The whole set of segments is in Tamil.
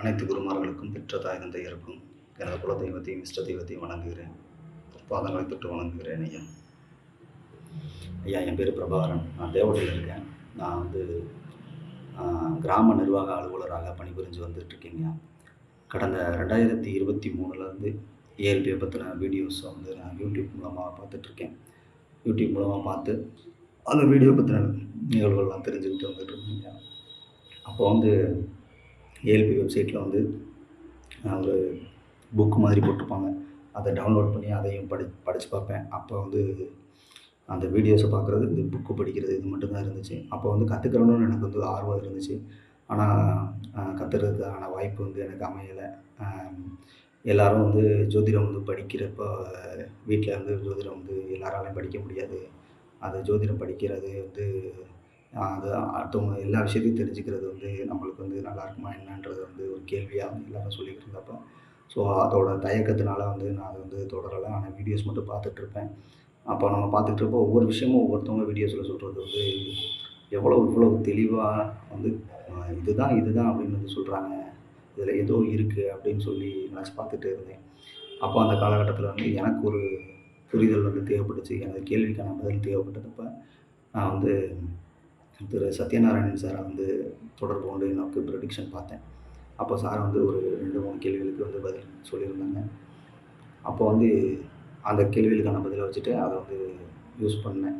அனைத்து குருமார்களுக்கும் பெற்ற தாய் தந்தையருக்கும் எனது குல தெய்வத்தையும் இஷ்ட தெய்வத்தையும் வணங்குகிறேன். பாதங்களை தொட்டு வணங்குகிறேன் ஐயா. ஐயா என் பேர் பிரபாகரன். நான் தேவடையில் இருக்கேன். நான் வந்து கிராம நிர்வாக அலுவலராக பணிபுரிஞ்சு வந்துட்டுருக்கேங்க கடந்த ரெண்டாயிரத்தி இருபத்தி மூணுலேருந்து ஏஎல்பியை பற்றின வீடியோஸை வந்து நான் யூடியூப் மூலமாக பார்த்துட்ருக்கேன் யூடியூப் மூலமாக பார்த்து அந்த வீடியோ பற்றின நிகழ்வுகள்லாம் தெரிஞ்சுக்கிட்டு வந்துட்டு இருக்கேங்க அப்போ வந்து ஏஎல்பி வெப்சைட்டில் வந்து ஒரு புக் மாதிரி போட்டிருப்பாங்க. அதை டவுன்லோட் பண்ணி அதையும் படி படித்து பார்ப்பேன். அப்போ வந்து அந்த வீடியோஸை பார்க்குறது இந்த புக்கு படிக்கிறது இது மட்டும்தான் இருந்துச்சு. அப்போ வந்து கற்றுக்கிறணும்னு எனக்கு வந்து ஆர்வம் இருந்துச்சு. ஆனால் கற்றுக்கிறதுக்கான வாய்ப்பு வந்து எனக்கு அமையலை. எல்லோரும் வந்து ஜோதிடம் வந்து படிக்கிறப்போ வீட்டில் வந்து ஜோதிடம் வந்து எல்லாராலையும் படிக்க முடியாது. அது ஜோதிடம் படிக்கிறது வந்து அது அடுத்தவங்க எல்லா விஷயத்தையும் தெரிஞ்சுக்கிறது வந்து நம்மளுக்கு வந்து நல்லா இருக்குமா என்னன்றது வந்து ஒரு கேள்வியாக வந்து எல்லாரும் சொல்லிக்கிட்டு இருந்தப்போ. ஸோ அதோட தயக்கத்தினால வந்து நான் அதை வந்து தொடரலை. ஆனால் வீடியோஸ் மட்டும் பார்த்துட்ருப்பேன். அப்போ நம்ம பார்த்துட்ருப்போம் ஒவ்வொரு விஷயமும் ஒவ்வொருத்தவங்க வீடியோஸில் சொல்கிறது வந்து எவ்வளோ இவ்வளோ தெளிவாக வந்து இதுதான் இதுதான் அப்படின்னு வந்து சொல்கிறாங்க இதில் ஏதோ இருக்குது அப்படின்னு சொல்லி நினச்சி பார்த்துட்டு இருந்தேன். அப்போ அந்த காலகட்டத்தில் வந்து எனக்கு ஒரு புரிதல் வந்து தேவைப்பட்டுச்சு. எனது கேள்விக்கான பதில் தேவைப்பட்டதப்ப நான் வந்து திரு சத்யநாராயணன் சாரை வந்து தொடர்பு கொண்டு எனக்கு ப்ரடிக்ஷன் பார்த்தேன். அப்போ சார் வந்து ஒரு ரெண்டு மூணு கேள்விகளுக்கு வந்து பதில் சொல்லியிருந்தாங்க. அப்போ வந்து அந்த கேள்விகளுக்கான பதிலை வச்சுட்டு அதை வந்து யூஸ் பண்ணேன்.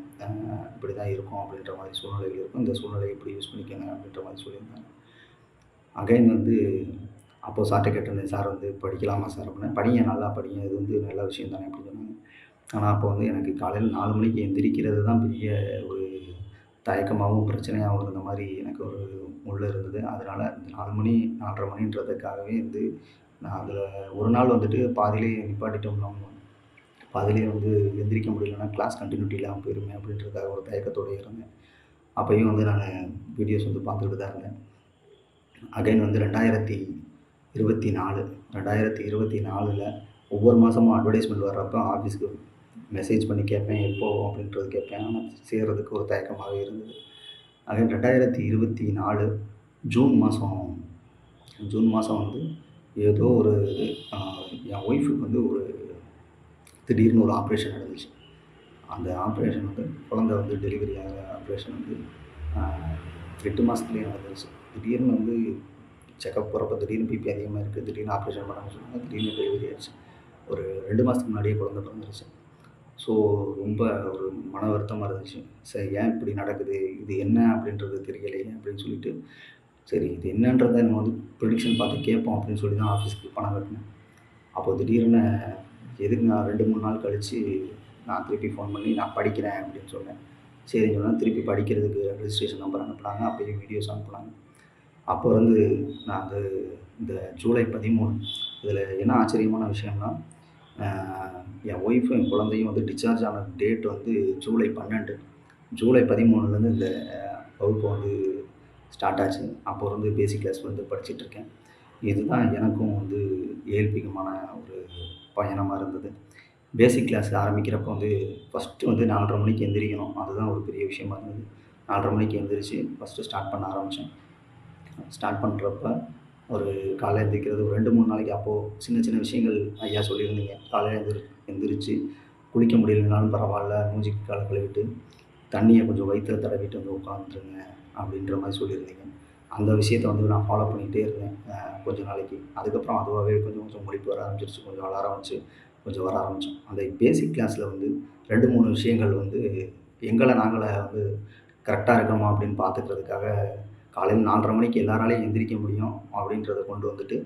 இப்படி தான் இருக்கும் அப்படின்ற மாதிரி சூழ்நிலைகள் இருக்கும். இந்த சூழ்நிலையை இப்படி யூஸ் பண்ணிக்கோங்க அப்படின்ற மாதிரி சொல்லியிருந்தாங்க. அகைன் வந்து அப்போது சார்கிட்ட கேட்டிருந்தேன் சார் வந்து படிக்கலாமா சார்? அப்படின்னா படிங்க நல்லா படிங்க. இது வந்து நல்ல விஷயம் தானே அப்படின்னு சொன்னாங்க. ஆனால் அப்போ வந்து எனக்கு காலையில் நாலு மணிக்கு எந்திரிக்கிறது தான் பெரிய ஒரு தயக்கமாகவும் பிரச்சனையாகவும் இருந்த மாதிரி எனக்கு ஒரு உள்ளே இருந்தது. அதனால் நாலு மணி நாலரை மணின்றதுக்காகவே வந்து நான் அதில் ஒரு நாள் வந்துட்டு பாதியிலே நிப்பாட்டிட்டோம்னா பாதியிலே வந்து எந்திரிக்க முடியலன்னா கிளாஸ் கண்டினியூட்டி இல்லாமல் போயிருமே அப்படின்றதுக்காக ஒரு தயக்கத்தோடு இருந்தேன். அப்போயும் வந்து நான் வீடியோஸ் வந்து பார்த்துக்கிட்டு தான் இருந்தேன். அகைன் வந்து ரெண்டாயிரத்தி இருபத்தி நாலு ரெண்டாயிரத்தி இருபத்தி நாலில் ஒவ்வொரு மாதமும் அட்வர்டைஸ்மெண்ட் வர்றப்போ ஆஃபீஸ்க்கு மெசேஜ் பண்ணி கேட்பேன் எப்போ அப்படின்றது கேட்பேன். ஆனால் சேர்கிறதுக்கு ஒரு தயக்கமாக இருந்தது. அதே ரெண்டாயிரத்தி இருபத்தி நாலு ஜூன் மாதம் ஜூன் மாதம் வந்து ஏதோ ஒரு என் ஒய்ஃபுக்கு வந்து ஒரு திடீர்னு ஒரு ஆப்ரேஷன் நடந்துச்சு. அந்த ஆப்ரேஷன் வந்து குழந்தை வந்து டெலிவரி ஆகிற ஆப்ரேஷன் வந்து எட்டு மாதத்துலேயே நடந்துருச்சு. திடீர்னு வந்து செக்கப் போகிறப்ப திடீர்னு பிபி அதிகமாக இருக்குது திடீர்னு ஆப்ரேஷன் பண்ண சொன்னாங்க திடீர்னு டெலிவரி ஆயிடுச்சு. ஒரு ரெண்டு மாதத்துக்கு முன்னாடியே குழந்தை பிறந்துருச்சு. ஸோ ரொம்ப ஒரு மன வருத்தமாக இருந்துச்சு. சரி ஏன் இப்படி நடக்குது? இது என்ன அப்படின்றது தெரியலையே அப்படின்னு சொல்லிட்டு சரி இது என்னன்றதை நம்ம வந்து ப்ரொடிக்ஷன் பார்த்து கேட்போம் அப்படின்னு சொல்லி தான் ஆஃபீஸ்க்கு பணம் கட்டினேன். அப்போ திடீர்னு எதுக்கு நான் ரெண்டு மூணு நாள் கழித்து நான் திருப்பி ஃபோன் பண்ணி நான் படிக்கிறேன் அப்படின்னு சொன்னேன். சரின்னு சொன்னால் திருப்பி படிக்கிறதுக்கு ரெஜிஸ்ட்ரேஷன் நம்பர் அனுப்புனாங்க. அப்போயும் வீடியோஸ் அனுப்புனாங்க. அப்போ வந்து நான் வந்து இந்த ஜூலை பதிமூணு இதில் என்ன ஆச்சரியமான விஷயம்னா என் ஒய்ஃபும் என் குழந்தையும் வந்து டிஸ்சார்ஜ் ஆன டேட் வந்து ஜூலை பன்னெண்டு. ஜூலை பதிமூணுலேருந்து இந்த வகுப்பு வந்து ஸ்டார்ட் ஆச்சு. அப்போ வந்து பேசிக் கிளாஸ் வந்து படிச்சிட்டுருக்கேன் இதுதான் எனக்கும் வந்து ஏழ்பிகமான ஒரு பயணமாக இருந்தது. பேசிக் கிளாஸ் ஆரம்பிக்கிறப்போ வந்து ஃபஸ்ட்டு வந்து நாலரை மணிக்கு எந்திரிக்கணும். அதுதான் ஒரு பெரிய விஷயமா இருந்தது. நாலரை மணிக்கு எந்திரிச்சு ஃபஸ்ட்டு ஸ்டார்ட் பண்ண ஆரம்பித்தேன் ஸ்டார்ட் பண்ணுறப்ப ஒரு காலை எந்திரிக்கிறது ஒரு ரெண்டு மூணு நாளைக்கு அப்போது சின்ன சின்ன விஷயங்கள் ஐயா சொல்லியிருந்தீங்க. காலையில் எந்திரி எந்திரிச்சு குளிக்க முடியலனாலும் பரவாயில்ல மூஞ்சிக்கு காலை கழுவிட்டு தண்ணியை கொஞ்சம் வயிற்றுல தடவிட்டு வந்து உட்காந்துருங்க அப்படின்ற மாதிரி சொல்லியிருந்தீங்க. அந்த விஷயத்தை வந்து நான் ஃபாலோ பண்ணிகிட்டே இருந்தேன். கொஞ்ச நாளைக்கு. அதுக்கப்புறம் அதுவாகவே கொஞ்சம் கொஞ்சம் முடிப்பு வர ஆரம்பிச்சிருச்சு. கொஞ்சம் வளர ஆரம்பிச்சு கொஞ்சம் வர ஆரம்பித்தோம் அந்த பேசிக் கிளாஸில் வந்து ரெண்டு மூணு விஷயங்கள் வந்து எங்களை நாங்களே வந்து கரெக்டாக இருக்கோமா அப்படின்னு பார்த்துக்கிறதுக்காக காலையில் நாலரை மணிக்கு எல்லாராலையும் எந்திரிக்க முடியும் அப்படின்றத கொண்டு வந்துட்டு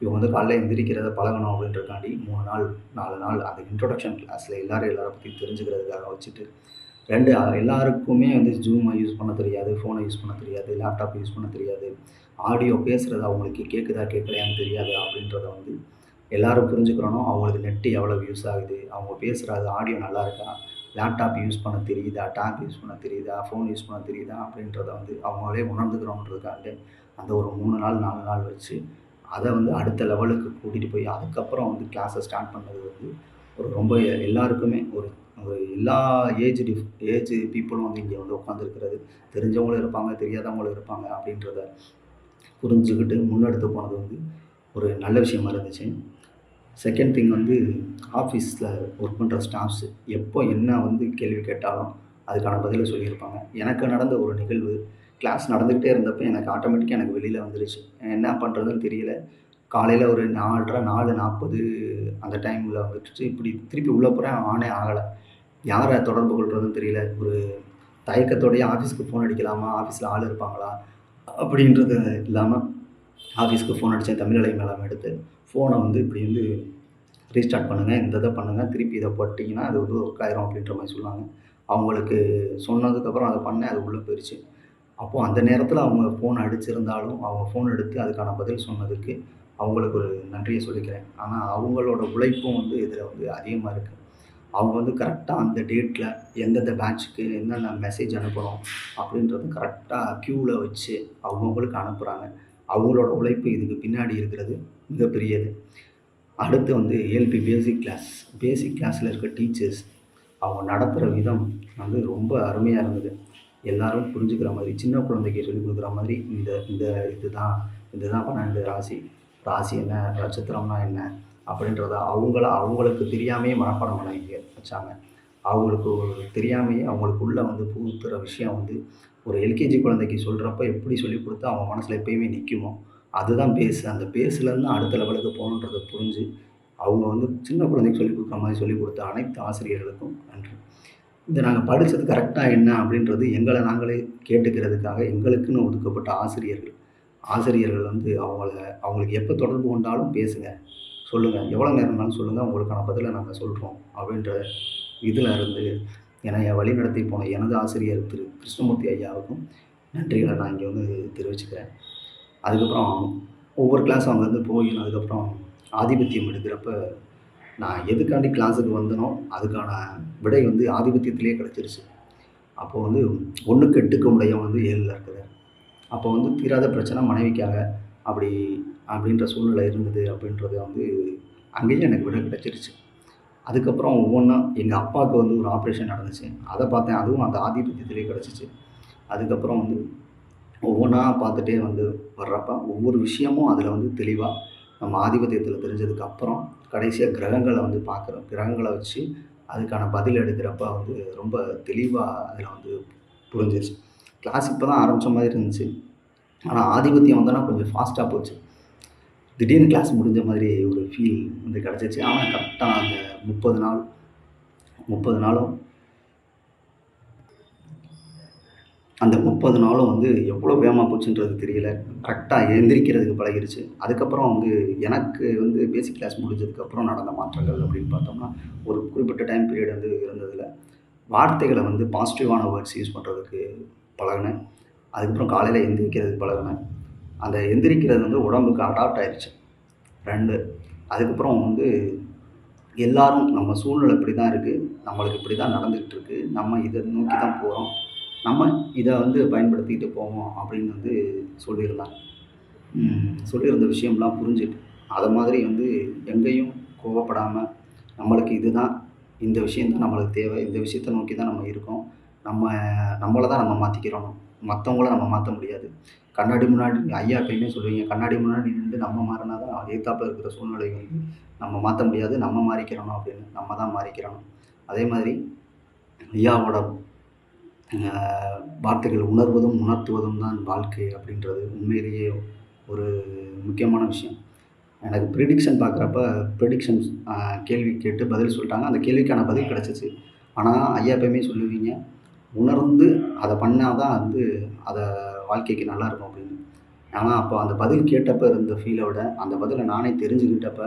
இவங்க வந்து காலையில் எந்திரிக்கிறத பழகணும் அப்படின்றக்காண்டி மூணு நாள் நாலு நாள் அந்த இன்ட்ரொடக்ஷன் கிளாஸில் எல்லாரும் எல்லாரை பற்றி தெரிஞ்சுக்கிறதுக்காக வச்சுட்டு ரெண்டு எல்லாருக்குமே வந்து ஜூமை யூஸ் பண்ண தெரியாது ஃபோனை யூஸ் பண்ண தெரியாது லேப்டாப் யூஸ் பண்ண தெரியாது ஆடியோ பேசுகிறது அவங்களுக்கு கேட்குதா கேட்கலையான்னு தெரியாது அப்படின்றத வந்து எல்லோரும் புரிஞ்சுக்கிறனோ அவங்களுக்கு நெட்டு எவ்வளோ யூஸ் ஆகுது அவங்க பேசுகிறது ஆடியோ நல்லா இருக்கா லேப்டாப் யூஸ் பண்ண தெரியுதா? டேப் யூஸ் பண்ண தெரியுதா? ஃபோன் யூஸ் பண்ண தெரியுதா? அப்படின்றத வந்து அவங்களே உணர்ந்துக்கிறோன்றதுக்காக அந்த ஒரு மூணு நாள் நாலு நாள் வச்சு அதை வந்து அடுத்த லெவலுக்கு கூட்டிகிட்டு போய் அதுக்கப்புறம் வந்து கிளாஸை ஸ்டார்ட் பண்ணது வந்து ஒரு ரொம்ப எல்லாருக்குமே ஒரு ஒரு எல்லா ஏஜ் டிஃப் ஏஜ் பீப்புளும் வந்து இங்கே வந்து உட்காந்துருக்கிறது தெரிஞ்சவங்களும் இருப்பாங்க தெரியாதவங்களும் இருப்பாங்க அப்படின்றத புரிஞ்சுக்கிட்டு முன்னெடுத்து போனது வந்து ஒரு நல்ல விஷயமா இருந்துச்சு. செகண்ட் திங் வந்து ஆஃபீஸில் ஒர்க் பண்ணுற ஸ்டாஃப்ஸு எப்போ என்ன வந்து கேள்வி கேட்டாலும் அதுக்கான பதிலை சொல்லியிருப்பாங்க. எனக்கு நடந்த ஒரு நிகழ்வு கிளாஸ் நடந்துக்கிட்டே இருந்தப்போ எனக்கு ஆட்டோமேட்டிக்காக எனக்கு வெளியில் வந்துருச்சு. என்ன பண்ணுறதுன்னு தெரியல. காலையில் ஒரு நாலரை நாலு நாற்பது அந்த டைமில் வந்துட்டு இப்படி திருப்பி உள்ளே போகிறேன் ஆனே ஆகலை. யாரை தொடர்பு கொள்கிறதுன்னு தெரியல. ஒரு தயக்கத்தோடைய ஆஃபீஸ்க்கு ஃபோன் அடிக்கலாமா? ஆஃபீஸில் ஆள் இருப்பாங்களா? அப்படின்றது இல்லாமல் ஆஃபீஸ்க்கு ஃபோன் அடித்தேன் தமிழலை மேலாம் எடுத்து. ஃபோனை வந்து இப்படி வந்து ரீஸ்டார்ட் பண்ணுங்கள் இந்த இதை பண்ணுங்கள் திருப்பி இதை போட்டிங்கன்னா அது வந்து ஒர்க் ஆயிரும் அப்படின்ற மாதிரி சொன்னாங்க. அவங்களுக்கு சொன்னதுக்கப்புறம் அதை பண்ணேன் அது உள்ளே போயிடுச்சு அப்போது அந்த நேரத்தில் அவங்க ஃபோன் அடிச்சிருந்தாலும் அவங்க ஃபோன் எடுத்து அதுக்கான பதில் சொன்னதுக்கு அவங்களுக்கு ஒரு நன்றியை சொல்லிக்கிறேன். ஆனால் அவங்களோட உழைப்பும் வந்து இதில் வந்து அதிகமாக இருக்குது அவங்க வந்து கரெக்டாக அந்த டேட்டில் எந்தெந்த பேட்சுக்கு என்னென்ன மெசேஜ் அனுப்பணும் அப்படின்றது கரெக்டாக க்யூவில் வச்சு அவங்கவுங்களுக்கு அனுப்புகிறாங்க அவங்களோட உழைப்பு இதுக்கு பின்னாடி இருக்கிறது மிகப்பெரியது. அடுத்து வந்து ஏஎல்பி பேசிக் கிளாஸ் பேசிக் கிளாஸில் இருக்க டீச்சர்ஸ் அவங்க நடத்துகிற விதம் வந்து ரொம்ப அருமையாக இருந்தது. எல்லாரும் புரிஞ்சுக்கிற மாதிரி சின்ன குழந்தைக்கு சொல்லிக் கொடுக்குற மாதிரி இந்த இந்த இதுதான் இதுதான் பன்னெண்டு ராசி. ராசி என்ன நட்சத்திரம்னா என்ன அப்படின்றத அவங்கள அவங்களுக்கு தெரியாமையே மனப்பாடம் பண்ண வச்சாங்க. அவங்களுக்கு தெரியாமையே அவங்களுக்குள்ளே வந்து புகுத்துற விஷயம் வந்து ஒரு எல்கேஜி குழந்தைக்கு சொல்கிறப்ப எப்படி சொல்லிக் கொடுத்தா அவங்க மனசில் எப்பயுமே நிற்குமோ அதுதான் பேஸு அந்த பேஸுலேருந்து அடுத்த லெவலுக்கு போகணுன்றதை புரிஞ்சு அவங்க வந்து சின்ன குழந்தைக்கு சொல்லிக் கொடுக்குற மாதிரி சொல்லிக் கொடுத்த அனைத்து ஆசிரியர்களுக்கும் நன்றி. இந்த நாங்கள் படித்தது கரெக்டாக என்ன அப்படின்றது எங்களை நாங்களே கேட்டுக்கிறதுக்காக எங்களுக்குன்னு ஒதுக்கப்பட்ட ஆசிரியர்கள். ஆசிரியர்கள் வந்து அவங்கள அவங்களுக்கு எப்போ தொடர்பு கொண்டாலும் பேசுங்க. சொல்லுங்கள் எவ்வளோ நேரம்னாலும் சொல்லுங்கள் உங்களுக்கான பதிலை நாங்கள் சொல்கிறோம் அப்படின்ற இதில் இருந்து என்னை வழி நடத்தி போன எனது ஆசிரியர் திரு கிருஷ்ணமூர்த்தி ஐயாவுக்கும் நன்றிகளை நான் இங்கே வந்து தெரிவிச்சுக்கிறேன். அதுக்கப்புறம் ஒவ்வொரு கிளாஸ் அங்கேருந்து போய் அதுக்கப்புறம் ஆதிபத்தியம் எடுக்கிறப்ப நான் எதுக்காண்டி கிளாஸுக்கு வந்தனோ அதுக்கான விடை வந்து ஆதிபத்தியத்திலே கிடச்சிருச்சு. அப்போது வந்து ஒன்றுக்கு எட்டுக்கு முடியும் வந்து ஏழில் இருக்குது அப்போ வந்து தீராத பிரச்சனை மனைவிக்காக அப்படி அப்படின்ற சூழ்நிலை இருந்தது அப்படின்றது வந்து அங்கேயும் எனக்கு விட கிடச்சிருச்சு. அதுக்கப்புறம் ஒவ்வொன்றா எங்கள் அப்பாவுக்கு வந்து ஒரு ஆப்ரேஷன் நடந்துச்சு. அதை பார்த்தேன். அதுவும் அந்த ஆதிபத்தியத்திலே கிடச்சிச்சு. அதுக்கப்புறம் வந்து ஒவ்வொன்றா பார்த்துட்டே வந்து வர்றப்ப ஒவ்வொரு விஷயமும் அதில் வந்து தெளிவாக நம்ம ஆதிபத்தியத்தில் தெரிஞ்சதுக்கு அப்புறம் கடைசியாக கிரகங்களை வந்து பார்க்குறோம். கிரகங்களை வச்சு அதுக்கான பதில் எடுக்கிறப்ப வந்து ரொம்ப தெளிவாக அதில் வந்து புரிஞ்சிருச்சு. கிளாஸ் இப்போ தான் ஆரம்பித்த மாதிரி இருந்துச்சு. ஆனால் ஆதிபத்தியம் வந்தோன்னா கொஞ்சம் ஃபாஸ்ட்டாக போச்சு. திடீர்னு கிளாஸ் முடிஞ்ச மாதிரி ஒரு ஃபீல் வந்து கிடச்சிச்சு. ஆனால் கரெக்டாக அந்த முப்பது நாள். முப்பது நாளும். அந்த முப்பது நாளும் வந்து எவ்வளோ வேகமாக போச்சுன்றது தெரியல. கரெக்டாக எந்திரிக்கிறதுக்கு பழகிருச்சு. அதுக்கப்புறம் வந்து எனக்கு வந்து பேசிக் கிளாஸ் முடிஞ்சதுக்கப்புறம் நடந்த மாற்றங்கள் அப்படின்னு பார்த்தோம்னா ஒரு குறிப்பிட்ட டைம் பீரியட் வந்து இருந்ததில். வார்த்தைகளை வந்து பாசிட்டிவான வேர்ட்ஸ் யூஸ் பண்ணுறதுக்கு பழகினேன். அதுக்கப்புறம் காலையில் எந்திரிக்கிறதுக்கு பழகினேன். அந்த எந்திரிக்கிறது வந்து உடம்புக்கு அடாப்ட் ஆயிடுச்சு ரெண்டு. அதுக்கப்புறம் வந்து எல்லாரும் நம்ம சூழ்நிலை இப்படி தான் இருக்குது நம்மளுக்கு இப்படி தான் நடந்துக்கிட்டு இருக்குது நம்ம இதை நோக்கி தான் போகிறோம் நம்ம இதை வந்து பயன்படுத்திக்கிட்டு போவோம் அப்படின்னு வந்து சொல்லியிருந்தாங்க. சொல்லியிருந்த விஷயம்லாம் புரிஞ்சுட்டு அதை மாதிரி வந்து எங்கேயும் கோவப்படாமல் நம்மளுக்கு இதுதான் இந்த விஷயந்தான் நம்மளுக்கு தேவை. இந்த விஷயத்தை நோக்கி தான் நம்ம இருக்கோம். நம்ம நம்மளை தான் நம்ம மாற்றிக்கிறோம் மற்றவங்கள நம்ம மாற்ற முடியாது. கண்ணாடி முன்னாடி ஐயா எப்பயுமே சொல்லுவீங்க. கண்ணாடி முன்னாடி நின்று நம்ம மாறினா தான் எதிர்த்தாப்பில் இருக்கிற சூழ்நிலை வந்து நம்ம மாற்ற முடியாது. நம்ம மாறிக்கிறணும் அப்படின்னு நம்ம தான் மாறிக்கிறணும். அதே மாதிரி ஐயாவோட வார்த்தைகள் உணர்வதும் உணர்த்துவதும் தான் வாழ்க்கை அப்படின்றது உண்மையிலேயே ஒரு முக்கியமான விஷயம். எனக்கு ப்ரிடிக்ஷன் பார்க்குறப்ப ப்ரிடிக்ஷன்ஸ் கேள்வி கேட்டு பதில் சொல்லிட்டாங்க. அந்த கேள்விக்கான பதில் கிடச்சிச்சு. ஆனால் ஐயா எப்பயுமே சொல்லுவீங்க. உணர்ந்து அதை பண்ணால் தான் வந்து அதை வாழ்க்கைக்கு நல்லாயிருக்கும் அப்படின்னு. ஆனால் அப்போ அந்த பதில் கேட்டப்போ இருந்த ஃபீலை விட அந்த பதிலை நானே தெரிஞ்சுக்கிட்டப்ப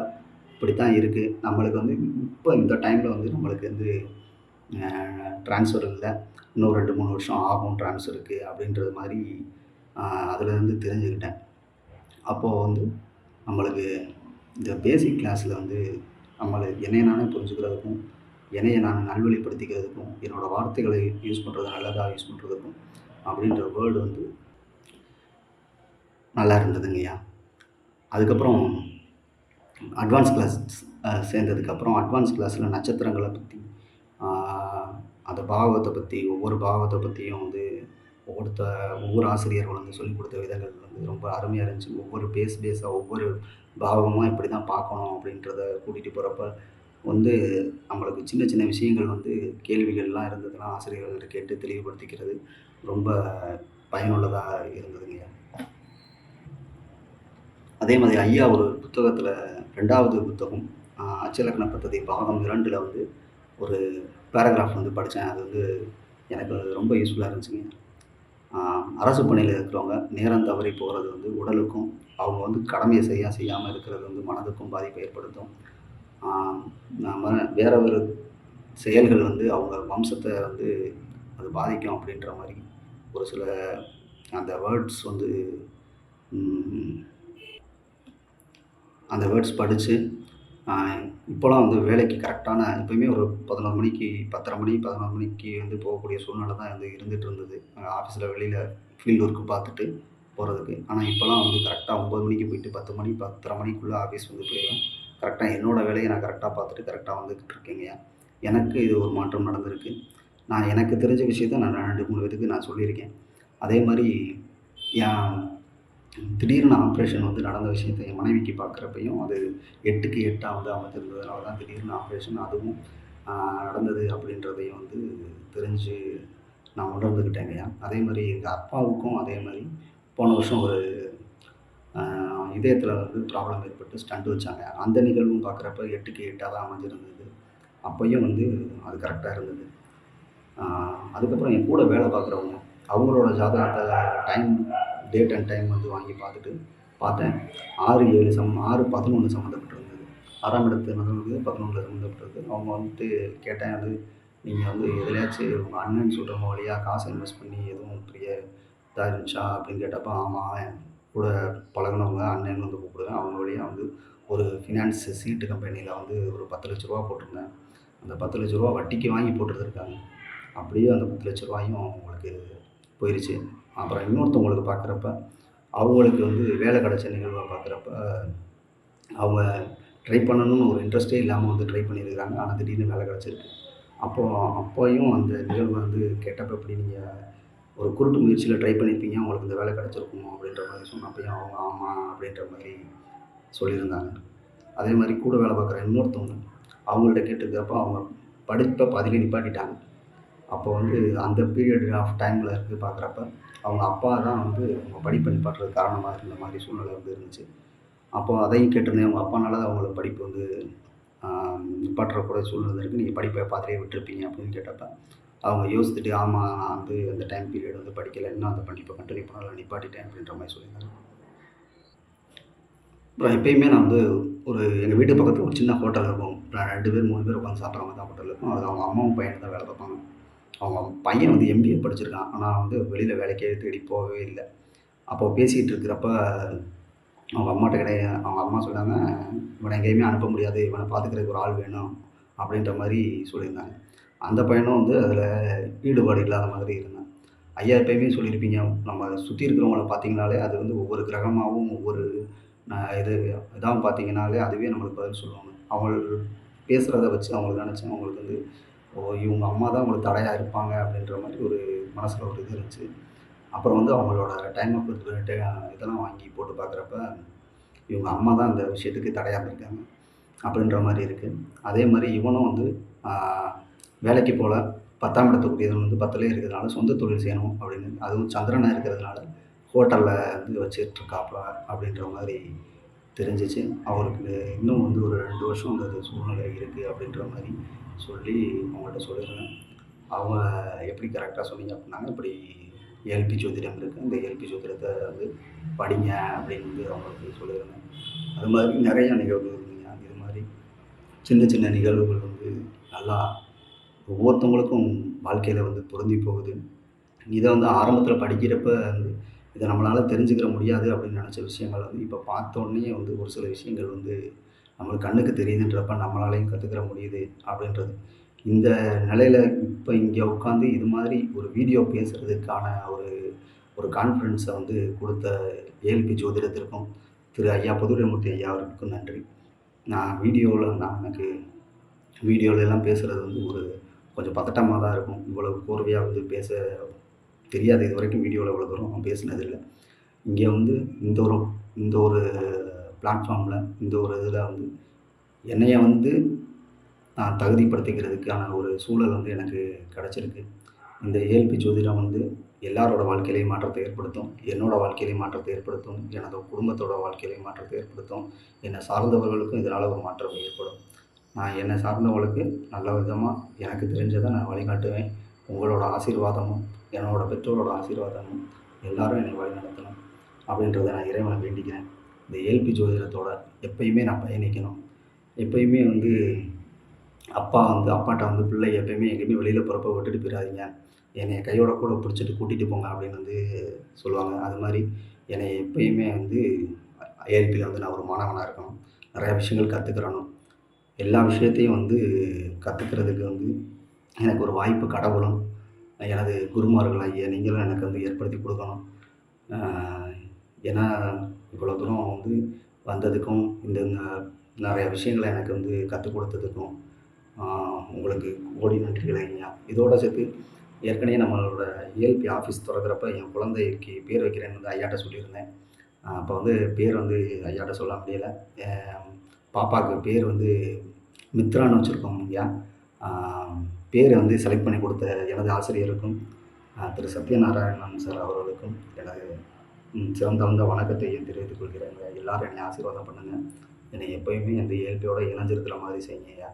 இப்படி தான் இருக்குது நம்மளுக்கு வந்து இப்போ இந்த டைமில் வந்து நம்மளுக்கு வந்து ட்ரான்ஸ்ஃபர் இல்லை. இன்னும் ரெண்டு மூணு வருஷம் ஆகும் ட்ரான்ஸ்ஃபருக்கு அப்படின்றது மாதிரி அதுலேருந்து தெரிஞ்சுக்கிட்டேன் அப்போது வந்து நம்மளுக்கு இந்த பேசிக் கிளாஸில் வந்து நம்மளை என்னை நானே புரிஞ்சுக்கிறதுக்கும் என்னையை நான் நல்வழிப்படுத்திக்கிறதுக்கும் என்னோடய வார்த்தைகளை யூஸ் பண்ணுறது நல்லதாக யூஸ் பண்ணுறதுக்கும் அப்படின்ற வேர்டு வந்து நல்லா இருந்ததுங்கய்யா அதுக்கப்புறம் அட்வான்ஸ் கிளாஸ் சேர்ந்ததுக்கப்புறம் அட்வான்ஸ் கிளாஸில் நட்சத்திரங்களை பற்றி அந்த பாவத்தை பற்றி ஒவ்வொரு பாவத்தை பற்றியும் வந்து ஒவ்வொருத்த ஒவ்வொரு ஆசிரியர்கள் வந்து சொல்லிக் கொடுத்த விதங்கள் வந்து ரொம்ப அருமையாக இருந்துச்சு. ஒவ்வொரு பேஸ் பேஸாக ஒவ்வொரு பாவமாக இப்படி தான் பார்க்கணும் அப்படின்றத கூட்டிகிட்டு போகிறப்ப வந்து நம்மளுக்கு சின்ன சின்ன விஷயங்கள் வந்து கேள்விகள்லாம் இருந்ததுன்னா ஆசிரியர்கள்ட்ட கேட்டு தெளிவுபடுத்திக்கிறது ரொம்ப பயனுள்ளதாக இருந்ததுங்கய்யா அதே மாதிரி ஐயா ஒரு புத்தகத்தில் ரெண்டாவது புத்தகம் அச்சலக்கண பத்ததி பாகம் இரண்டில் வந்து ஒரு பேராகிராஃப் வந்து படித்தேன் அது வந்து எனக்கு ரொம்ப யூஸ்ஃபுல்லாக இருந்துச்சுங்க. அரசு பணியில் இருக்கிறவங்க நேரம் தவறி போகிறது வந்து உடலுக்கும் அவங்க வந்து கடமையை செய்ய செய்யாமல் இருக்கிறது வந்து மனதுக்கும் பாதிப்பை ஏற்படுத்தும். நம்ம வேற ஒரு செயல்கள் வந்து அவங்க வம்சத்தை வந்து அது பாதிக்கும் அப்படின்ற மாதிரி ஒரு சில அந்த வேர்ட்ஸ் வந்து அந்த வேர்ட்ஸ் படித்து இப்போலாம் வந்து வேலைக்கு கரெக்டான எப்பயுமே ஒரு பதினோரு மணிக்கு பத்தரை மணி பதினோரு மணிக்கு வந்து போகக்கூடிய சூழ்நிலை தான் வந்து இருந்துகிட்டு இருந்தது. ஆஃபீஸில் வெளியில் ஃபீல்டு ஒர்க்கு பார்த்துட்டு போகிறதுக்கு ஆனால் இப்போலாம் வந்து கரெக்டாக ஒம்பது மணிக்கு போயிட்டு பத்து மணி பத்தரை மணிக்குள்ளே ஆஃபீஸ் வந்து போயிடும். கரெக்டாக என்னோடய வேலையை நான் கரெக்டாக பார்த்துட்டு கரெக்டாக வந்துக்கிட்டு இருக்கேங்க. எனக்கு இது ஒரு மாற்றம் நடந்திருக்கு. நான் எனக்கு தெரிஞ்ச விஷயத்த நான் ரெண்டு மூணு பேருக்கு நான் சொல்லியிருக்கேன். அதே மாதிரி என் திடீர்னு ஆப்ரேஷன் வந்து நடந்த விஷயத்தை என் மனைவிக்கு பார்க்குறப்பையும் அது எட்டுக்கு எட்டாக வந்து அமைஞ்சிருந்ததுனால தான் திடீர்னு ஆப்ரேஷன் அதுவும் நடந்தது அப்படின்றதையும் வந்து தெரிஞ்சு நான் உணர்ந்துக்கிட்டேங்கய்யா அதே மாதிரி எங்கள் அப்பாவுக்கும் அதே மாதிரி போன வருஷம் ஒரு இதயத்தில் வந்து ப்ராப்ளம் ஏற்பட்டு ஸ்டண்ட் வச்சாங்க. அந்த நிகழ்வும் பார்க்குறப்ப எட்டுக்கு எட்டாக தான் அமைஞ்சிருந்தது. அப்பையும் வந்து அது கரெக்டாக இருந்தது. அதுக்கப்புறம் என் கூட வேலை பார்க்குறவங்க அவங்களோட ஜாதகத்தை டைம் டேட் அண்ட் டைம் வந்து வாங்கி பார்த்துட்டு பார்த்தேன். ஆறு ஏழு சம் ஆறு பதினொன்று சம்மந்தப்பட்டிருந்தது. ஆறாம் இடத்து வந்து பதினொன்றில் சம்மந்தப்பட்டிருக்கு அவங்க வந்துட்டு கேட்டேன் அது நீங்கள் வந்து எதுலையாச்சும் உங்கள் அண்ணன் சொல்கிறவங்க வழியாக காசு இன்வெஸ்ட் பண்ணி எதுவும் பெரிய இதாக இருந்துச்சா அப்படின்னு கேட்டப்போ ஆமாம் கூட பழகுனவங்க அண்ணன் வந்து கூப்பிடுவேன். அவங்க வழியாக வந்து ஒரு ஃபினான்ஸ் சீட்டு கம்பெனியில் வந்து ஒரு பத்து லட்ச ரூபா போட்டிருந்தேன். அந்த பத்து லட்ச ரூபா வட்டிக்கு வாங்கி போட்டுருந்துருக்காங்க. அப்படியே அந்த பத்து லட்ச ரூபாயும் அவங்களுக்கு போயிடுச்சு அப்புறம் இன்னொருத்தவங்களுக்கு பார்க்குறப்ப அவங்களுக்கு வந்து வேலை கிடைச்ச நிகழ்வை பார்க்குறப்ப அவங்க ட்ரை பண்ணணும்னு ஒரு இன்ட்ரெஸ்டே இல்லாமல் வந்து ட்ரை பண்ணியிருக்காங்க ஆனால் திடீர்னு வேலை கிடச்சிருக்கு. அப்போது அப்போயும் அந்த நிகழ்வு வந்து கேட்டப்போ எப்படி நீங்கள் ஒரு குருட்டு முயற்சியில் ட்ரை பண்ணியிருப்பீங்க உங்களுக்கு இந்த வேலை கிடச்சிருக்குமோ அப்படின்ற மாதிரி சொன்னப்பையும் அவங்க ஆமாம் அப்படின்ற மாதிரி சொல்லியிருந்தாங்க. அதே மாதிரி கூட வேலை பார்க்குற இன்னொருத்தவங்க அவங்கள்ட்ட கேட்டுக்கிறப்ப அவங்க படிப்பை பாதிலே நிப்பாட்டிட்டாங்க. அப்போ வந்து அந்த பீரியட் ஆஃப் டைமில் இருந்து பார்க்குறப்ப அவங்க அப்பா தான் வந்து அவங்க படிப்பை நிப்பாட்டுறது காரணமாக இருந்த மாதிரி சூழ்நிலை வந்து இருந்துச்சு. அப்போ அதையும் கேட்டிருந்தேன் அவங்க அப்பானால தான் அவங்களுக்கு படிப்பு வந்து ஆஹ், நிப்பாட்டுறக்கூட சூழ்நிலை இருக்குது நீங்கள் படிப்பை பாதிலே விட்டுருப்பீங்க அப்படின்னு கேட்டப்ப அவங்க யோசித்துட்டு ஆமாம் நான் வந்து அந்த டைம் பீரியட் வந்து படிக்கலை. இன்னும் அந்த படிப்பை கண்டினியூ பண்ணலாம் நிப்பாட்டிட்டேன் அப்படின்ற மாதிரி சொல்லியிருந்தாங்க. அப்புறம் எப்பயுமே நான் வந்து ஒரு எங்கள் வீட்டு பக்கத்தில் ஒரு சின்ன ஹோட்டல் இருக்கும். ரெண்டு பேர் மூணு பேர் உட்காந்து சாப்பிட்ற மாதிரி தான் ஹோட்டல் இருக்கும். அது அவங்க அம்மாவும் பையன் தான் வேலை பார்ப்பாங்க. அவங்க பையன் வந்து எம்பிஏ படிச்சிருக்கான். ஆனால் வந்து வெளியில் வேலைக்கே தேடி போகவே இல்லை. அப்போ பேசிகிட்டு இருக்கிறப்ப அவங்க அம்மாட்ட கிடையாது அவங்க அம்மா சொன்னாங்க இவனை எங்கேயுமே அனுப்ப முடியாது. இவனை பார்த்துக்கிறதுக்கு ஒரு ஆள் வேணும் அப்படின்ற மாதிரி சொல்லியிருந்தாங்க. அந்த பையனும் வந்து அதில் ஈடுபாடு இல்லாத மாதிரி இருந்தான். ஐயா எப்பயுமே சொல்லியிருப்பீங்க. நம்ம சுற்றி இருக்கிறவங்கள பார்த்தீங்கனாலே அது வந்து ஒவ்வொரு கிரகமாகவும் ஒவ்வொரு இது இதாகவும் பார்த்தீங்கனாலே அதுவே நம்மளுக்கு பதில் சொல்லுவாங்க. அவங்க பேசுகிறத வச்சு அவங்களுக்கு நினச்சேன் அவங்களுக்கு வந்து ஓ இவங்க அம்மா தான் அவங்களுக்கு தடையாக இருப்பாங்க அப்படின்ற மாதிரி ஒரு மனசில் ஒரு இது இருந்துச்சு. அப்புறம் வந்து அவங்களோட டைம் பொறுத்து இதெல்லாம் வாங்கி போட்டு பார்க்குறப்ப இவங்க அம்மா தான் அந்த விஷயத்துக்கு தடையாக இருக்காங்க அப்படின்ற மாதிரி இருக்குது அதே மாதிரி இவனும் வந்து வேலைக்கு போகல பத்தாம் இடத்துக்குரியது வந்து பத்தலே இருக்கிறதுனால சொந்த தொழில் செய்யணும் அப்படின்னு. அதுவும் சந்திரனாக இருக்கிறதுனால ஹோட்டலில் வந்து வச்சுட்ருக்காப்புல அப்படின்ற மாதிரி தெரிஞ்சிச்சு. அவருக்கு இன்னும் வந்து ஒரு ரெண்டு வருஷம் அந்த சூழ்நிலை இருக்குது அப்படின்ற மாதிரி சொல்லி அவங்கள்ட்ட சொல்லியிருந்தேன். அவங்க எப்படி கரெக்டாக சொன்னீங்க அப்படின்னாங்க இப்படி ஏல்பி ஜோதிடம் இருக்குது இந்த ஏல்பி ஜோதிடத்தை வந்து படிங்க அப்படின்னு வந்து அவங்களுக்கு சொல்லியிருந்தேன். அது மாதிரி நிறைய நிகழ்வுகள் இருந்தீங்க. இது மாதிரி சின்ன சின்ன நிகழ்வுகள் வந்து நல்லா ஒவ்வொருத்தவங்களுக்கும் வாழ்க்கையில் வந்து பொருந்தி போகுது. இதை வந்து ஆரம்பத்தில் படிக்கிறப்ப வந்து இதை நம்மளால் தெரிஞ்சுக்கிற முடியாது அப்படின்னு நினச்ச விஷயங்கள் வந்து இப்போ பார்த்தோன்னே வந்து ஒரு சில விஷயங்கள் வந்து நம்மளுக்கு கண்ணுக்கு தெரியுதுன்றப்ப நம்மளாலையும் கற்றுக்கிற முடியுது அப்படின்றது. இந்த நிலையில் இப்போ இங்கே உட்காந்து இது மாதிரி ஒரு வீடியோ பேசுகிறதுக்கான ஒரு ஒரு கான்ஃபிடென்ஸை வந்து கொடுத்த ஏல்பி ஜோதிடத்திற்கும் திரு ஐயா புதுரைமூர்த்தி ஐயா அவர்களுக்கும் நன்றி. நான் வீடியோவில் நான் எனக்கு வீடியோவிலலாம் பேசுகிறது வந்து ஒரு கொஞ்சம் பதட்டமாக தான் இருக்கும். இவ்வளவு கோர்வையாக வந்து பேச தெரியாது. இது வரைக்கும் வீடியோவில் இவ்வளோ தூரம் பேசினதில்லை இங்கே வந்து இந்த ஒரு இந்த ஒரு பிளாட்ஃபார்மில் இந்த ஒரு இதில் வந்து என்னையை வந்து நான் தகுதிப்படுத்திக்கிறதுக்கான ஒரு சூழல் வந்து எனக்கு கிடச்சிருக்கு. இந்த ஏஎல்பி ஜோதிடம் வந்து எல்லாரோட வாழ்க்கையிலையும் மாற்றத்தை ஏற்படுத்தும். என்னோடய வாழ்க்கையிலையும் மாற்றத்தை ஏற்படுத்தும். எனது குடும்பத்தோட வாழ்க்கையிலையும் மாற்றத்தை ஏற்படுத்தும். என்னை சார்ந்தவர்களுக்கும் இதனால் ஒரு மாற்றம் ஏற்படும். நான் என்னை சார்ந்தவங்களுக்கு நல்ல விதமாக எனக்கு தெரிஞ்சதை நான் வழிகாட்டுவேன். உங்களோட ஆசீர்வாதமும் என்னோட பெற்றோரோட ஆசீர்வாதமும் எல்லாரும் என்னை வழிநடத்தணும் அப்படின்றத நான் இறைவனை வேண்டிக்கிறேன். இந்த ஏல்பி ஜோதிடத்தோட எப்பயுமே நான் பயணிக்கணும். எப்பயுமே வந்து அப்பா வந்து அப்பாட்ட வந்து பிள்ளை எப்பயுமே எங்கேயுமே வெளியில் போகிறப்ப விட்டுட்டு போயிடாதீங்க என்னை கையோட கூட பிடிச்சிட்டு கூட்டிகிட்டு போங்க அப்படின்னு வந்து சொல்லுவாங்க. அது மாதிரி என்னை எப்பயுமே வந்து ஏல்பியில் வந்து நான் ஒரு மாணவனாக இருக்கணும். நிறையா விஷயங்கள் கற்றுக்கிறணும் எல்லா விஷயத்தையும் வந்து கற்றுக்கிறதுக்கு வந்து எனக்கு ஒரு வாய்ப்பு கடவுளும் எனது குருமார்கள் ஐயா நீங்களும் எனக்கு வந்து ஏற்படுத்தி கொடுக்கணும். ஏன்னா இவ்வளோ தூரம் வந்து வந்ததுக்கும் இந்த நிறைய விஷயங்களை எனக்கு வந்து கற்றுக் கொடுத்ததுக்கும் உங்களுக்கு கோடி நன்றிகள் ஐயா. இதோட சேர்த்து ஏற்கனவே நம்மளோட இஎல்பி ஆஃபீஸ் திறக்கிறப்ப என் குழந்தைக்கு பேர் வைக்கிறேன்னு வந்து ஐயாட்ட சொல்லியிருந்தேன். அப்போ வந்து பேர் வந்து ஐயாட்ட சொல்ல முடியலை. பாப்பாவுக்கு பேர் வந்து மித்ரான்னு வச்சுருக்கோம் ஐயா பேரை வந்து செலக்ட் பண்ணி கொடுத்த எனது ஆசிரியருக்கும் திரு சத்யநாராயணன் சார் அவர்களுக்கும் எனது சிறந்த வந்த வணக்கத்தையும் தெரிவித்துக் கொள்கிறேன். எல்லாரும் என்னை ஆசீர்வாதம் பண்ணுங்கள் என்னை எப்போயுமே அந்த இயல்பையோடு இணைஞ்சிருக்கிற மாதிரி செய்யுங்க ஐயா.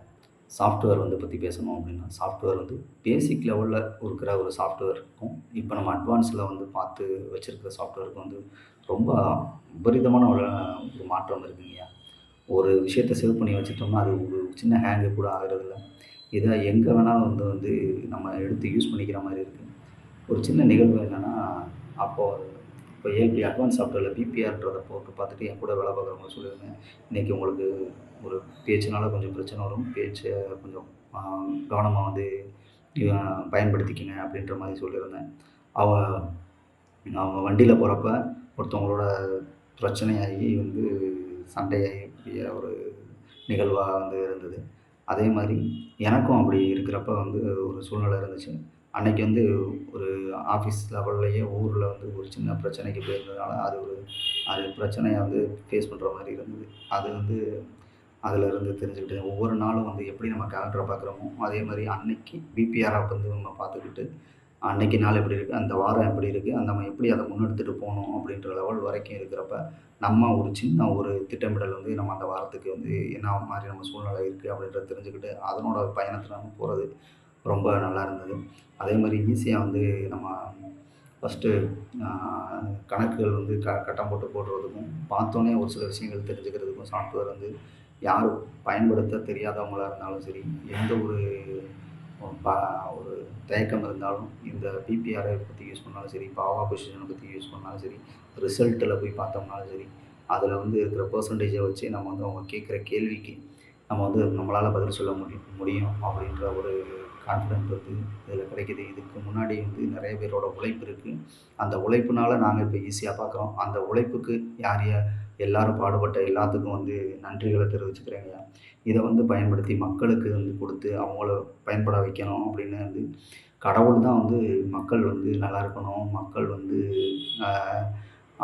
சாஃப்ட்வேர் வந்து பற்றி பேசணும் அப்படின்னா சாஃப்ட்வேர் வந்து பேசிக் லெவலில் இருக்கிற ஒரு சாஃப்ட்வேர் இருக்கும். இப்போ நம்ம அட்வான்ஸில் வந்து பார்த்து வச்சுருக்கிற சாஃப்ட்வேருக்கும் வந்து ரொம்ப விபரீதமான ஒரு ஒரு மாற்றம் இருக்குங்கய்யா ஒரு விஷயத்தை சேவ் பண்ணி வச்சுட்டோம்னா அது ஒரு சின்ன ஹேங்கு கூட ஆகிறதில்ல. இதை எங்கே வேணாலும் வந்து வந்து நம்ம எடுத்து யூஸ் பண்ணிக்கிற மாதிரி இருக்குது ஒரு சின்ன நிகழ்வு என்னென்னா அப்போது இப்போ ஏபி அட்வான்ஸ் சாஃப்ட்வேரில் பிபிஆர்ன்றதை போட்டு பார்த்துட்டு என் கூட வேலை பார்க்குறவங்க சொல்லியிருந்தேன் இன்றைக்கி உங்களுக்கு ஒரு பேச்சுனால கொஞ்சம் பிரச்சனை வரும். பேச்சை கொஞ்சம் கவனமாக வந்து பயன்படுத்திக்கிங்க அப்படின்ற மாதிரி சொல்லியிருந்தேன். அவ அவங்க வண்டியில் போகிறப்ப ஒருத்தவங்களோட பிரச்சனையாகி வந்து சண்டையாகி ஒரு நிகழ்வாக வந்து இருந்தது. அதே மாதிரி எனக்கும் அப்படி இருக்கிறப்ப வந்து ஒரு சூழ்நிலை இருந்துச்சு. அன்னைக்கு வந்து ஒரு ஆஃபீஸ் லெவல்லையே ஊரில் வந்து ஒரு சின்ன பிரச்சனைக்கு போயிருந்ததுனால அது ஒரு அது பிரச்சனையை வந்து ஃபேஸ் பண்ணுற மாதிரி இருந்தது. அது வந்து அதில் இருந்து தெரிஞ்சுக்கிட்டேன் ஒவ்வொரு நாளும் வந்து எப்படி நம்ம கேலண்டரை பார்க்குறோமோ அதே மாதிரி அன்னைக்கு பிபிஆரை வந்து நம்ம பார்த்துக்கிட்டு அன்னைக்கு நாள் எப்படி இருக்குது அந்த வாரம் எப்படி இருக்குது அந்த நம்ம எப்படி அதை முன்னெடுத்துட்டு போகணும்? அப்படின்ற லெவல் வரைக்கும் இருக்கிறப்ப நம்ம ஒரு சின்ன ஒரு திட்டமிடல் வந்து நம்ம அந்த வாரத்துக்கு வந்து என்ன மாதிரி நம்ம சூழ்நிலை இருக்குது அப்படின்றத தெரிஞ்சுக்கிட்டு அதனோட பயணத்தில் நம்ம போகிறது ரொம்ப நல்லா இருந்தது. அதே மாதிரி ஈஸியாக வந்து நம்ம ஃபஸ்ட்டு கணக்குகள் வந்து க கட்டம் போட்டு போடுறதுக்கும் பார்த்தோன்னே ஒரு சில விஷயங்கள் தெரிஞ்சுக்கிறதுக்கும் சாஃப்ட்வேர் வந்து யார் பயன்படுத்த தெரியாதவங்களாக இருந்தாலும் சரி எந்த ஒரு ஒரு தயக்கம் இருந்தாலும் இந்த பிபிஆரை பற்றி யூஸ் பண்ணாலும் சரி பாவா பொசிஷனை பற்றி யூஸ் பண்ணாலும் சரி ரிசல்ட்டில் போய் பார்த்தோம்னாலும் சரி அதில் வந்து இருக்கிற பர்சன்டேஜை வச்சு நம்ம வந்து அவங்க கேட்குற கேள்விக்கு நம்ம வந்து நம்மளால் பதில் சொல்ல முடியும் முடியும் அப்படின்ற ஒரு கான்ஃபிடென்ட் வந்து இதில் கிடைக்கிது. இதுக்கு முன்னாடி வந்து நிறைய பேரோட உழைப்பு இருக்குது அந்த உழைப்புனால நாங்கள் இப்போ ஈஸியாக பார்க்குறோம் அந்த உழைப்புக்கு யார் யார் எல்லாரும் பாடுபட்ட எல்லாத்துக்கும் வந்து நன்றிகளை தெரிவிச்சுக்கிறேங்க. இதை வந்து பயன்படுத்தி மக்களுக்கு வந்து கொடுத்து அவங்கள பயன்பட வைக்கணும் அப்படின்னு வந்து கடவுள் தான் வந்து மக்கள் வந்து நல்லா இருக்கணும் மக்கள் வந்து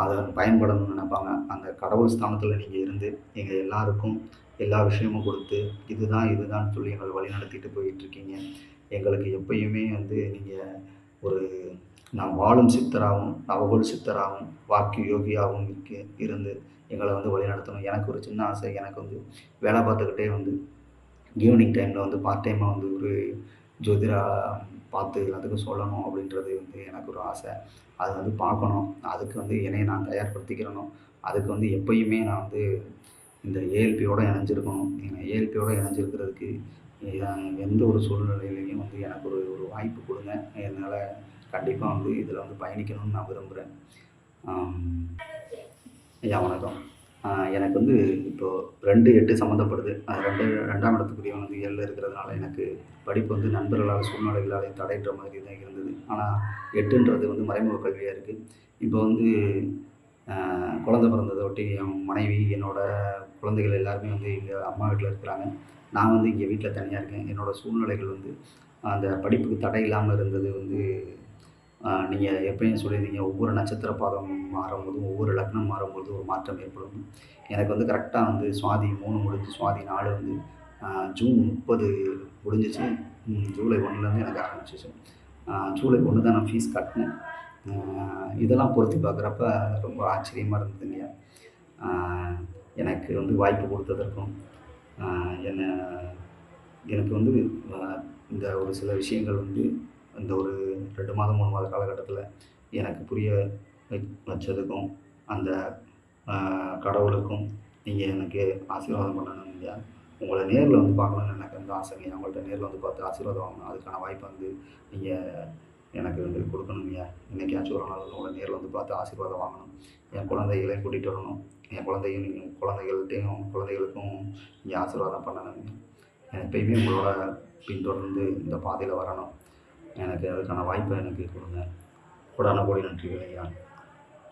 அதை பயன்படணும்னு நினைப்பாங்க. அந்த கடவுள் ஸ்தானத்தில் நீங்கள் இருந்து எங்கள் எல்லாருக்கும் எல்லா விஷயமும் கொடுத்து இதுதான் இதுதான் சொல்லி எங்களை வழி நடத்திட்டு போயிட்டுருக்கீங்க. எங்களுக்கு எப்பயுமே வந்து நீங்கள் ஒரு நான் வாழும் சித்தராகவும் நவகோள் சித்தராகவும் வாக்கு யோகியாகவும் இருக்கு இருந்து எங்களை வந்து வழிநடத்தணும் எனக்கு ஒரு சின்ன ஆசை. எனக்கு வந்து வேலை பார்த்துக்கிட்டே வந்து ஈவினிங் டைமில் வந்து பார்ட் டைமாக வந்து ஒரு ஜோதிடா பார்த்து எல்லாத்துக்கும் சொல்லணும் அப்படின்றது வந்து எனக்கு ஒரு ஆசை. அது வந்து பார்க்கணும். அதுக்கு வந்து என்னையை நான் தயார்படுத்திக்கிறணும் அதுக்கு வந்து எப்பயுமே நான் வந்து இந்த ஏஎல்பியோடு இணைஞ்சிருக்கணும். ஏஎல்பியோட இணைஞ்சிருக்கிறதுக்கு எந்த ஒரு சூழ்நிலையிலையும் வந்து எனக்கு ஒரு ஒரு வாய்ப்பு கொடுங்க. என்னால் கண்டிப்பாக வந்து இதில் வந்து பயணிக்கணும்னு நான் விரும்புகிறேன் ஐயா வணக்கம் எனக்கு வந்து இப்போது ரெண்டு எட்டு சம்மந்தப்படுது அது ரெண்டு ரெண்டாம் இடத்துக்குரியவன் வந்து ஏழில் இருக்கிறதுனால எனக்கு படிப்பு வந்து நண்பர்களால் சூழ்நிலைகளால் தடைன்ற மாதிரி தான் இருந்தது. ஆனால் எட்டுன்றது வந்து மறைமுக கல்வியாக இருக்குது இப்போ வந்து குழந்தை பிறந்ததை ஒட்டி என் மனைவி என்னோடய குழந்தைகள் எல்லாருமே வந்து எங்கள் அம்மா வீட்டில் இருக்கிறாங்க. நான் வந்து இங்கே வீட்டில் தனியாக இருக்கேன். என்னோடய சூழ்நிலைகள் வந்து அந்த படிப்புக்கு தடை இல்லாமல் இருந்தது வந்து நீங்கள் எப்பயும் சொல்லியிருந்தீங்க ஒவ்வொரு நட்சத்திர பாதம் மாறும்போதும் ஒவ்வொரு லக்னம் மாறும்போதும் ஒரு மாற்றம் ஏற்படும். எனக்கு வந்து கரெக்டாக வந்து சுவாதி மூணு முடிஞ்சு சுவாதி நாலு வந்து ஜூன் முப்பது முடிஞ்சிச்சு. ஜூலை ஒன்றுலேருந்து எனக்கு ஆரம்பிச்சிச்சு. ஜூலை ஒன்று தான் நான் ஃபீஸ் கட்டினேன். இதெல்லாம் பொருத்தி பார்க்குறப்ப ரொம்ப ஆச்சரியமாக இருந்தது இல்லையா எனக்கு வந்து வாய்ப்பு கொடுத்ததற்கும் என்னை எனக்கு வந்து இந்த ஒரு சில விஷயங்கள் வந்து இந்த ஒரு ரெண்டு மாதம் மூணு மாத காலகட்டத்தில் எனக்கு புரிய வை- வச்சதுக்கும் அந்த கடவுளுக்கும் நீங்கள் எனக்கு ஆசீர்வாதம் பண்ணணும் ஐயா உங்களை நேரில் வந்து பார்க்கணும்னு எனக்கு வந்து ஆசைங்க உங்கள்கிட்ட நேரில் வந்து பார்த்து ஆசீர்வாதம் வாங்கணும். அதுக்கான வாய்ப்பை வந்து நீங்கள் எனக்கு வந்து கொடுக்கணுங்க என்னைக்காச்சும் ஒரு நாள் உங்களை நேரில் வந்து பார்த்து ஆசீர்வாதம் வாங்கணும். என் குழந்தைகளையும் கூட்டிகிட்டு வரணும். என் குழந்தையும் நீங்கள் குழந்தைகள்கிட்டையும் குழந்தைகளுக்கும் நீங்கள் ஆசீர்வாதம் பண்ணணுங்க எப்பயுமே உங்களோட பின்தொடர்ந்து இந்த பாதையில் வரணும். எனக்கு அதுக்கான வாய்ப்பை எனக்கு கொடுங்க. கோடான கோடி நன்றிகள் ஐயா.